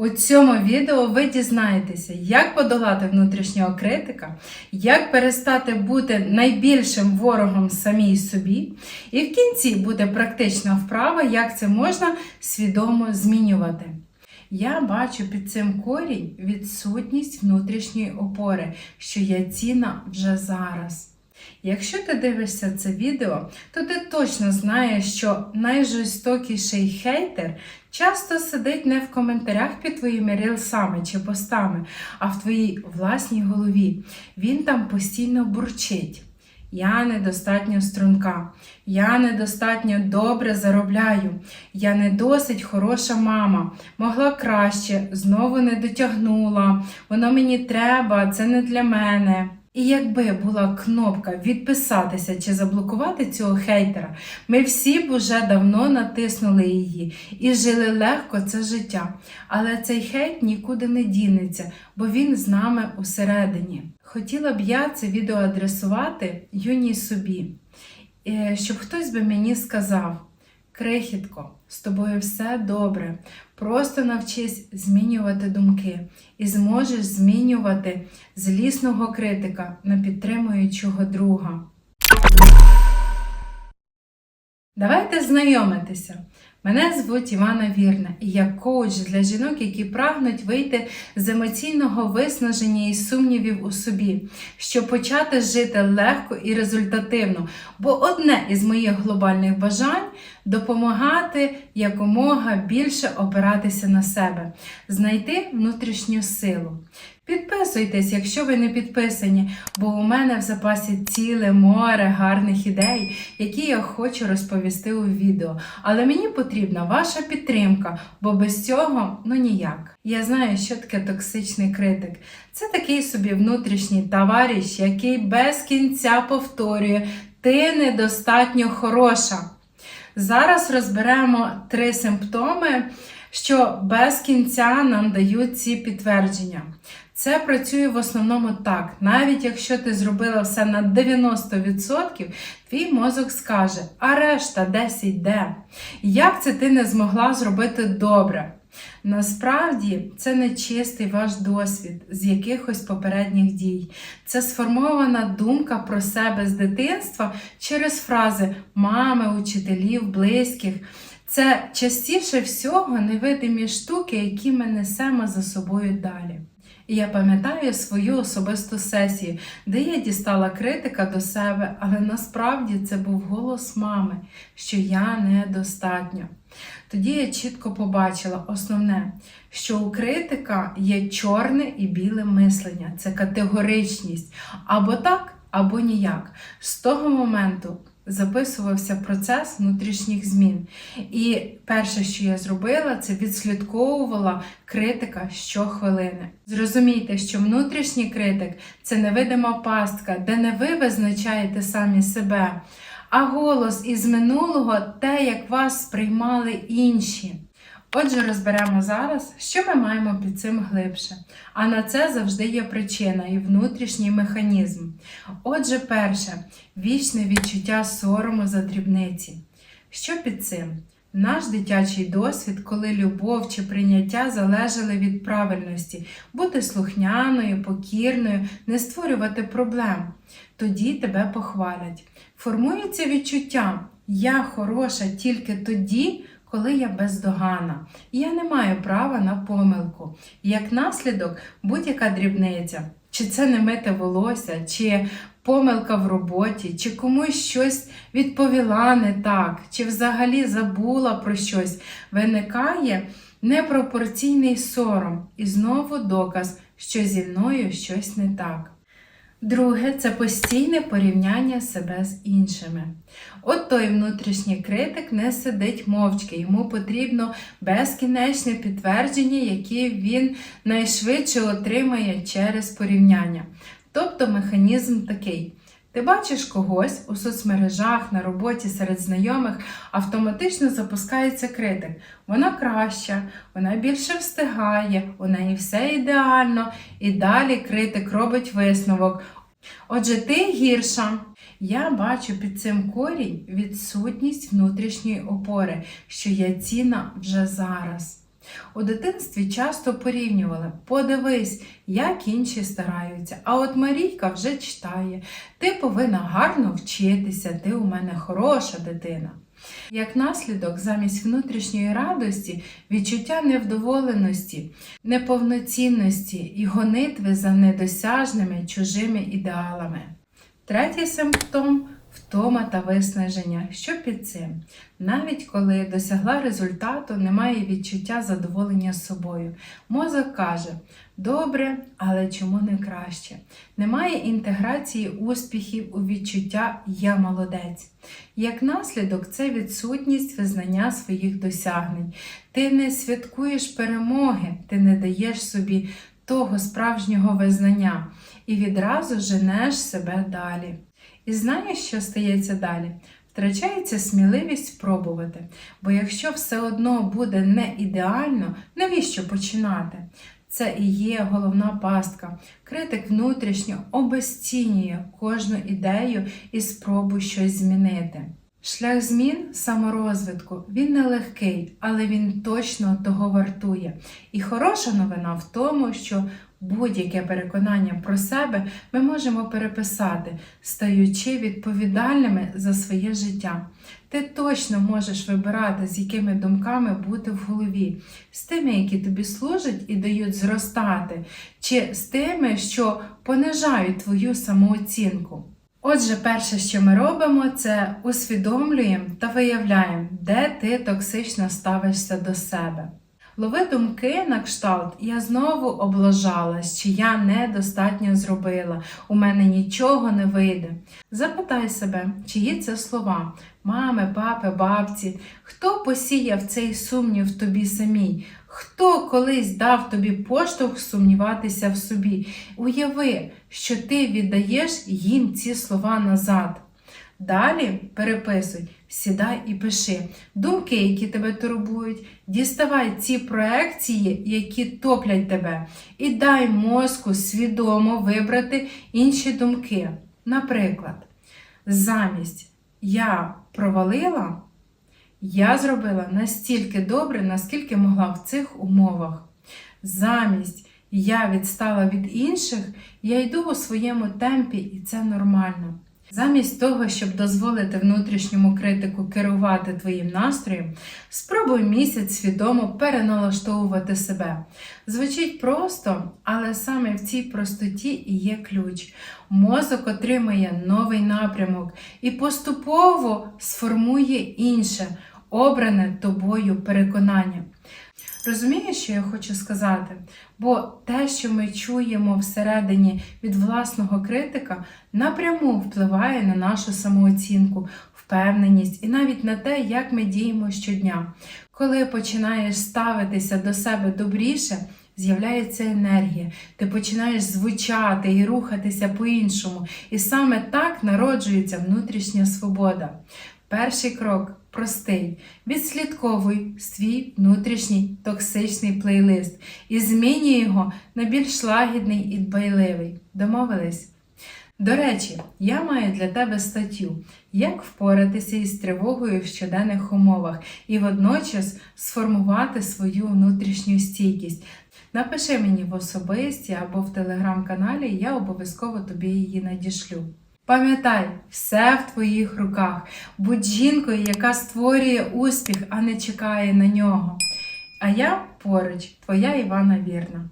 У цьому відео ви дізнаєтеся, як подолати внутрішнього критика, як перестати бути найбільшим ворогом самій собі, і в кінці буде практична вправа, як це можна свідомо змінювати. Я бачу під цим корінь відсутність внутрішньої опори, що є цінна вже зараз. Якщо ти дивишся це відео, то ти точно знаєш, що найжорстокіший хейтер часто сидить не в коментарях під твоїми рілсами чи постами, а в твоїй власній голові. Він там постійно бурчить. Я недостатньо струнка, я недостатньо добре заробляю, я не досить хороша мама, могла краще, знову не дотягнула, воно мені треба, це не для мене. І якби була кнопка відписатися чи заблокувати цього хейтера, ми всі б уже давно натиснули її і жили легко це життя. Але цей хейт нікуди не дінеться, бо він з нами усередині. Хотіла б я це відео адресувати юній собі, е, щоб хтось би мені сказав: Крихітко, з тобою все добре. Просто навчись змінювати думки і зможеш змінювати злісного критика на підтримуючого друга. Давайте знайомитися. Мене звуть Івана Вірна, і я коуч для жінок, які прагнуть вийти з емоційного виснаження і сумнівів у собі, щоб почати жити легко і результативно. Бо одне із моїх глобальних бажань допомагати якомога більше опиратися на себе, знайти внутрішню силу. Підписуйтесь, якщо ви не підписані, бо у мене в запасі ціле море гарних ідей, які я хочу розповісти у відео. Але мені потрібна ваша підтримка, бо без цього ну ніяк. Я знаю, що таке токсичний критик. Це такий собі внутрішній товариш, який без кінця повторює: ти недостатньо хороша. Зараз розберемо три симптоми, що без кінця нам дають ці підтвердження. Це працює в основному так. Навіть якщо ти зробила все на 90%, твій мозок скаже, а решта десь йде. Як це ти не змогла зробити добре? Насправді це не чистий ваш досвід з якихось попередніх дій. Це сформована думка про себе з дитинства через фрази мами, учителів, близьких. Це частіше всього невидимі штуки, які ми несемо за собою далі. І я пам'ятаю свою особисту сесію, де я дістала критика до себе, але насправді це був голос мами, що я недостатньо. Тоді я чітко побачила основне, що у критика є чорне і біле мислення, це категоричність. Або так, або ніяк. З того моменту записувався процес внутрішніх змін. І перше, що я зробила, це відслідковувала критика щохвилини. Зрозумійте, що внутрішній критик це невидима пастка, де не ви визначаєте самі себе, а голос із минулого те, як вас сприймали інші. Отже, розберемо зараз, що ми маємо під цим глибше. А на це завжди є причина і внутрішній механізм. Отже, перше вічне відчуття сорому за дрібниці. Що під цим? Наш дитячий досвід, коли любов чи прийняття залежали від правильності, бути слухняною, покірною, не створювати проблем. Тоді тебе похвалять. Формується відчуття Я хороша тільки тоді, коли я бездоганна, і я не маю права на помилку. Як наслідок, будь-яка дрібниця, чи це не мите волосся, чи помилка в роботі, чи комусь щось відповіла не так, чи взагалі забула про щось, виникає непропорційний сором і знову доказ, що зі мною щось не так. Друге це постійне порівняння себе з іншими. От той внутрішній критик не сидить мовчки, йому потрібно безкінечне підтвердження, яке він найшвидше отримає через порівняння. Тобто механізм такий. Ти бачиш когось у соцмережах, на роботі серед знайомих, автоматично запускається критик. Вона краща, вона більше встигає, у неї все ідеально, і далі критик робить висновок. Отже, ти гірша. Я бачу під цим корінь відсутність внутрішньої опори, що є цінна вже зараз. У дитинстві часто порівнювали: подивись, як інші стараються. А от Марійка вже читає, ти повинна гарно вчитися, ти у мене хороша дитина. Як наслідок, замість внутрішньої радості, відчуття невдоволеності, неповноцінності і гонитви за недосяжними чужими ідеалами. Третій симптом втома та виснаження. Що під цим? Навіть коли досягла результату, немає відчуття задоволення собою. Мозок каже: добре, але чому не краще? Немає інтеграції успіхів у відчуття Я молодець. Як наслідок, це відсутність визнання своїх досягнень. Ти не святкуєш перемоги, ти не даєш собі того справжнього визнання і відразу женеш себе далі. І знаєш, що стається далі? Втрачається сміливість спробувати. Бо якщо все одно буде не ідеально, навіщо починати? Це і є головна пастка. Критик внутрішньо обезцінює кожну ідею і спробу щось змінити. Шлях змін саморозвитку він нелегкий, але він точно того вартує. І хороша новина в тому, що будь-яке переконання про себе ми можемо переписати, стаючи відповідальними за своє життя. Ти точно можеш вибирати, з якими думками бути в голові, з тими, які тобі служать і дають зростати, чи з тими, що понижають твою самооцінку. Отже, перше, що ми робимо, це усвідомлюємо та виявляємо, де ти токсично ставишся до себе. Лови думки на кшталт, я знову облажалась, чи я недостатньо зробила, у мене нічого не вийде. Запитай себе, чиї це слова, мами, папи, бабці, хто посіяв цей сумнів тобі самій, хто колись дав тобі поштовх сумніватися в собі. Уяви, що ти віддаєш їм ці слова назад. Далі переписуй, сідай і пиши думки, які тебе турбують, діставай ці проекції, які топлять тебе, і дай мозку свідомо вибрати інші думки. Наприклад, замість я провалила, я зробила настільки добре, наскільки могла в цих умовах. Замість я відстала від інших, я йду у своєму темпі, і це нормально. Замість того, щоб дозволити внутрішньому критику керувати твоїм настроєм, спробуй місяць свідомо переналаштовувати себе. Звучить просто, але саме в цій простоті і є ключ. Мозок отримає новий напрямок і поступово сформує інше, обране тобою переконання. Розумієш, що я хочу сказати? Бо те, що ми чуємо всередині від власного критика, напряму впливає на нашу самооцінку, впевненість і навіть на те, як ми діємо щодня. Коли починаєш ставитися до себе добріше, з'являється енергія, ти починаєш звучати і рухатися по-іншому. І саме так народжується внутрішня свобода. Перший крок простий. Відслідковуй свій внутрішній токсичний плейлист і змінюй його на більш лагідний і дбайливий. Домовились? До речі, я маю для тебе статтю, як впоратися із тривогою в щоденних умовах і водночас сформувати свою внутрішню стійкість. Напиши мені в особисті або в телеграм-каналі, я обов'язково тобі її надішлю. Пам'ятай, все в твоїх руках. Будь жінкою, яка створює успіх, а не чекає на нього. А я поруч, твоя Івана Вірна.